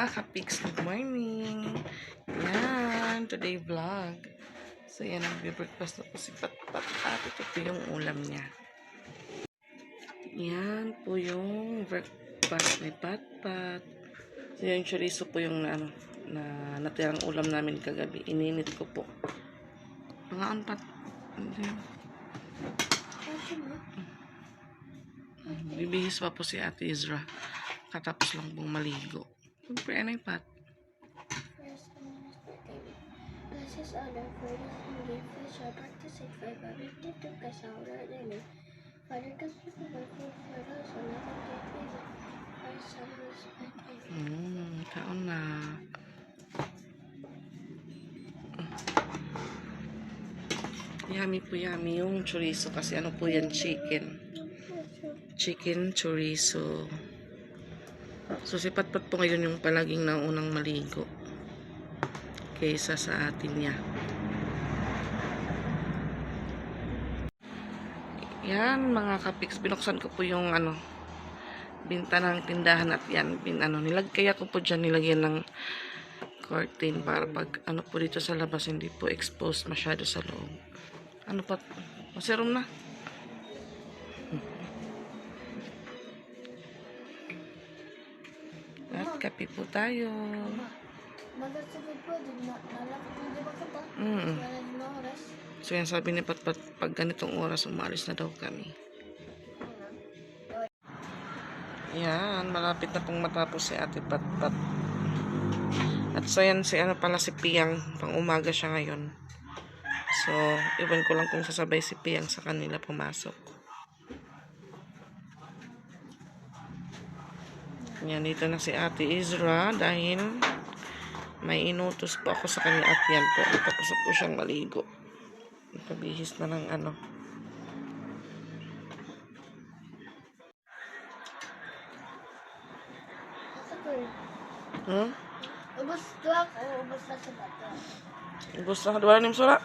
mga kapiks, good morning. Yan, today vlog. So yan, nagbe-breakfast na po si Patpat at ito po yung ulam niya. Yan po yung breakfast ni Patpat. So yung chorizo po yung ano, na natirang ulam namin kagabi. Ininit ko po. Mga anpat. Bibihis pa po si Ate Izra. Katapos lang pong maligo. Siyempre, ano yung pat? Gracias a la fuerza y fuerza participar para verte tu casa ahora de mí. Para que se pueda fuera sonada de vida. Pasamos a Hmm, taon na. Yummy po yummy yung chorizo kasi ano po yan, chicken. Chicken chorizo. So si Patpat po ngayon yung palaging naunang maligo. Kaysa sa atin niya. Yan mga kapiks, binuksan ko po yung ano, bintana ng tindahan at yan, bin, ano, nilag, kaya ko po dyan nilagyan ng curtain para pag ano po dito sa labas hindi po exposed masyado sa loob. Ano pa? Masirom na. At kape po tayo. Mm. So yan sabi ni Patpat, pag ganitong oras umalis na daw kami. Yan, malapit na pong matapos si Ate Patpat. At so yan, si ano pala si Piyang, pang umaga siya ngayon. So, iwan ko lang kung sasabay si Piyang sa kanila pumasok. Yan, dito na si Ate Izra dahil may inutos po ako sa kanya at yan po, tapos na po siyang maligo. Kabihis na ng ano. Hmm? Ubus doak o ubus na sa bata. Gusto ka duwa ng sura?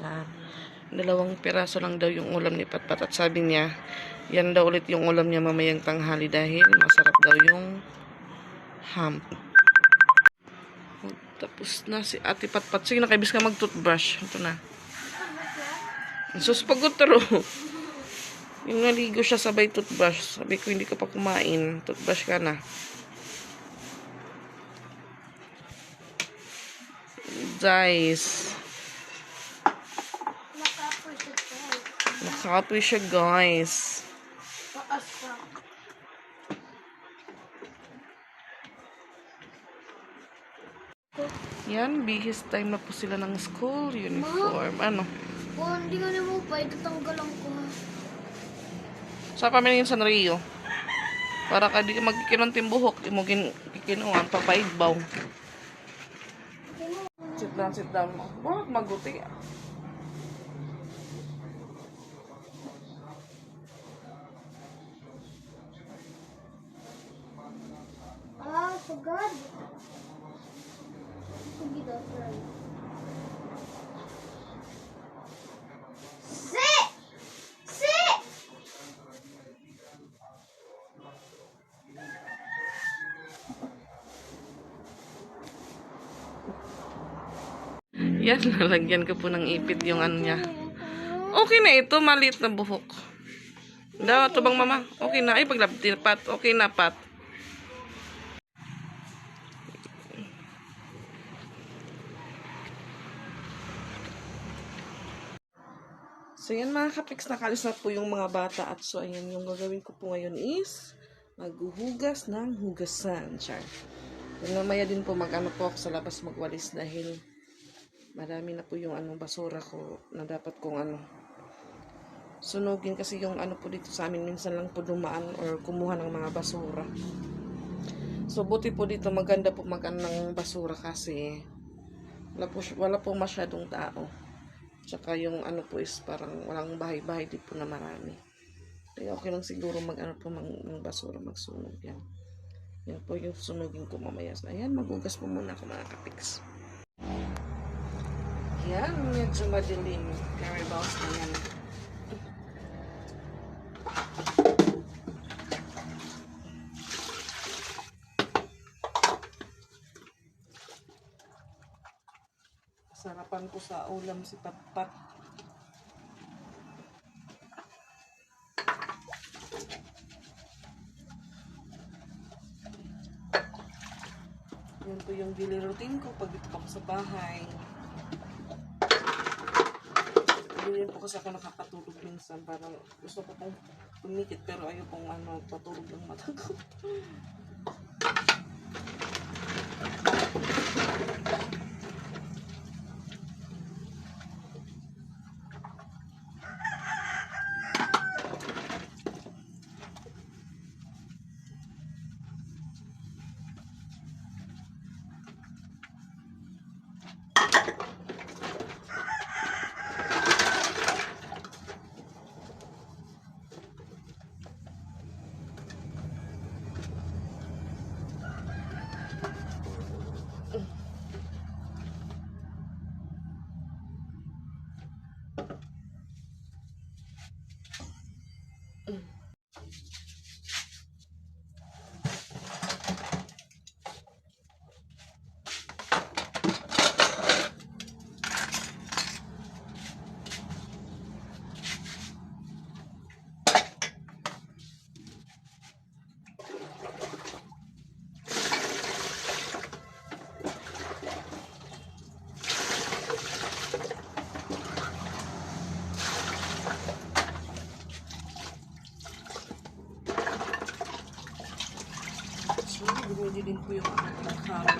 Yan. Dalawang piraso lang daw yung ulam ni Patpat at sabi niya, yan daw ulit yung ulam niya mamayang tanghali dahil masarap daw yung ham. Tapos na si Ate Patpat. Sige na, kaibis ka mag-toothbrush. Ito na. Sus, pagod taro. Yung naligo siya sabay toothbrush. Sabi ko, hindi ka pa kumain. Toothbrush ka na. Guys. Nakapoy siya to. Nakapoy siya, guys. Taas pa. Yan, bihis time na po sila ng school uniform. Ano? Kung hindi ka na mo pa, itatanggalan ko ha. Sa pamilya San Rio. Para ka di ka magkikinong buhok, di mo gin kikinuan, papaigbaw. Sit down, sit down. Bakit maguti? Ah, Yan, lalagyan ko po ng ipit yung ano niya. Okay na ito, maliit na buhok. Daw, ito bang mama? Okay na. Ay, paglabti pat. Okay na, pat. So, yan mga kapiks, nakalis na po yung mga bata. At so, ayan, yung gagawin ko po ngayon is maghuhugas ng hugasan. Char. Yung mamaya din po mag-ano po ako sa labas magwalis dahil marami na po yung anong basura ko na dapat kong ano sunugin kasi yung ano po dito sa amin minsan lang po dumaan or kumuha ng mga basura. So buti po dito maganda po mag ng basura kasi wala po, wala po masyadong tao. Tsaka yung ano po is parang walang bahay-bahay din po na marami. Kaya okay lang siguro mag ano po mag, ng basura magsunog yan. Yan po yung sunugin ko mamaya. Ayan, magugas po muna ako mga kapiks. Yan, medyo madilim. Very boss na yan. Sarapan ko sa ulam si Patpat. Yan po yung daily routine ko pag ito pa sa bahay rin po kasi ako nakakatulog minsan. Parang gusto ko pong pumikit pero ayaw pong ano, patulog ng mata ko. So, bumili din po yung aking carrot.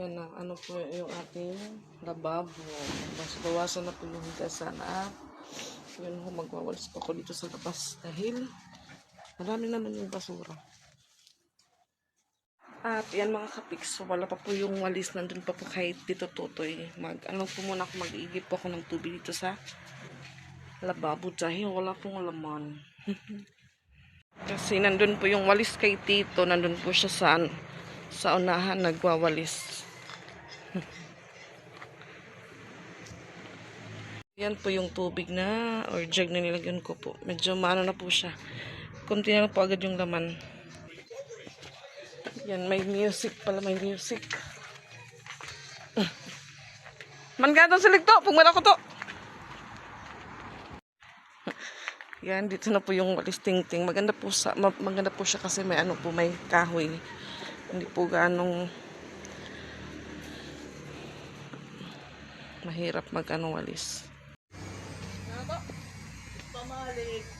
Yan na, ano po yung ating lababo. Mas bawasan na po yung higasan at yun ho, magwawalis pa ako dito sa labas dahil marami naman yung basura. At yan mga kapiks, so wala pa po yung walis nandun pa po kay Tito Totoy. Mag, ano po muna ako, mag-iigip po ako ng tubig dito sa lababo dahil wala pong laman. Kasi nandun po yung walis kay Tito, nandun po siya sa, sa unahan nagwawalis. Yan po yung tubig na or jug na nilagyan ko po. Medyo maano na po siya. Kunti na po agad yung laman. Yan, may music pala, may music. Man ka sa ligto, pumala ko to. Yan, dito na po yung walis tingting. Maganda po sa ma- maganda po siya kasi may ano po, may kahoy. Hindi po ganong mahirap mag ano walis. Ayan,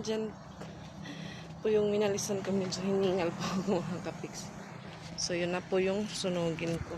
dyan po yung minalisan ko. Medyo hiningal po ako mga kapiks. So, yun na po yung sunugin ko.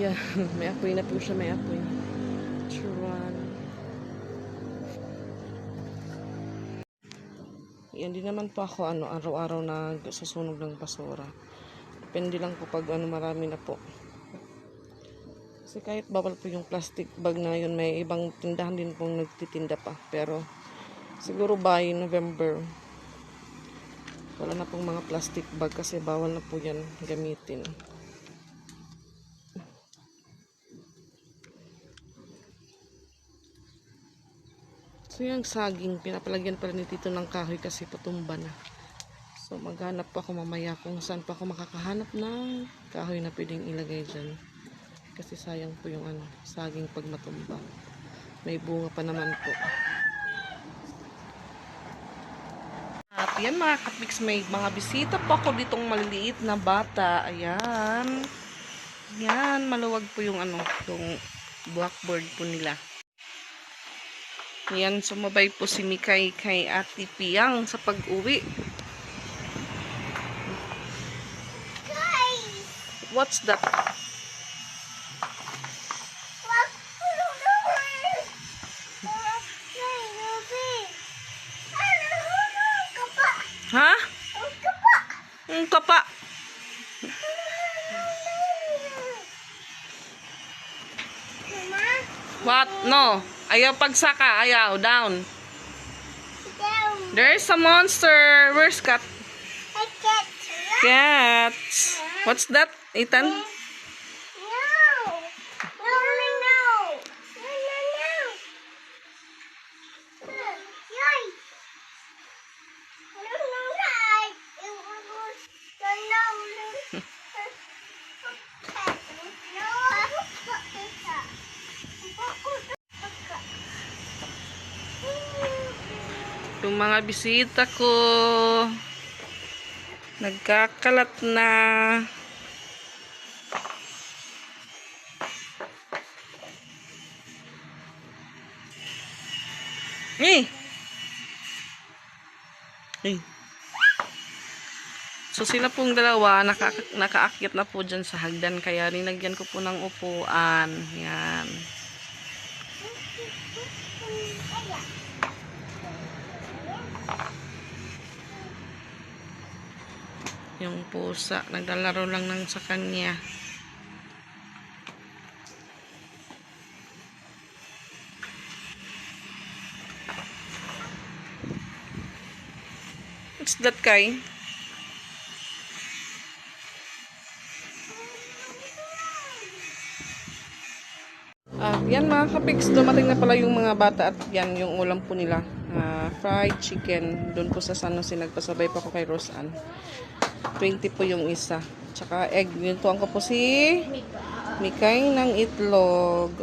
Yeah, may apoy na po siya, may apoy. Churan. Yan din naman po ako ano, araw-araw na susunog ng basura. Depende lang po pag ano, marami na po. Kasi kahit bawal po yung plastic bag na yun, may ibang tindahan din pong nagtitinda pa. Pero siguro by November, wala na pong mga plastic bag kasi bawal na po yan gamitin. So yung saging, pinapalagyan pala ni Tito ng kahoy kasi patumba na. So maghanap pa ako mamaya kung saan pa ako makakahanap ng kahoy na pwedeng ilagay dyan. Kasi sayang po yung ano, saging pag matumba. May bunga pa naman po. At yan mga kapiks, may mga bisita po ako ditong maliliit na bata. Ayan. Yan, maluwag po yung ano, yung blackboard po nila. Yan, sumabay po si Mikay kay Ate Piang sa pag-uwi. What's that? Ha? Ang kapa! Ang kapa. Mama, What? No. Ayaw pagsaka. Ayaw. Down. down. There's a monster. Where's cat? I can't run. Cats. What's that, Ethan? No! No, no, no! No, no, no! Uh, Yay! No, no, no! It was... No, no, no! No, ako pa isa. Ako pa Yung bisita ko. Nagkakalat na. Eh! Eh. So sila pong dalawa naka, nakaakyat na po dyan sa hagdan kaya nilagyan ko po ng upuan. Yan. Yung pusa, naglalaro lang ng sa kanya. What's that, Kai? Ah, yan mga kapiks, dumating na pala yung mga bata at yan yung ulam po nila. Ah, fried chicken. Doon po sa San Jose, nagpasabay pa ko kay Roseanne. 20 po yung isa. Tsaka egg. Yun tuwang ko po si Mikay ng itlog.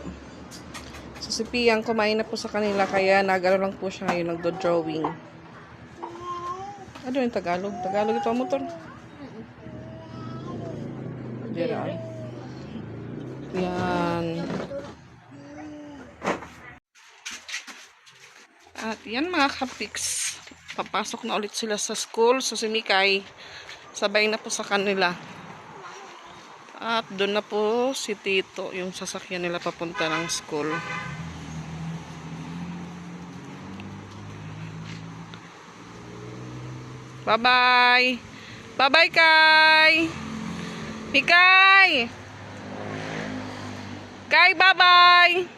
So si Piyang kumain na po sa kanila kaya nagano lang po siya ngayon nagdo-drawing. Ano yung Tagalog? Tagalog ito ang motor? Gerald. Yan. At yan mga kapiks. Papasok na ulit sila sa school. So si Mikay, sabay na po sa kanila. At doon na po si Tito, yung sasakyan nila papunta ng school. Bye-bye! Bye-bye, Kai! Mikay! Kai, bye-bye!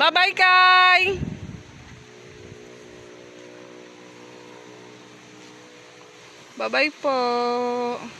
Bye-bye, Kai! Bye-bye po!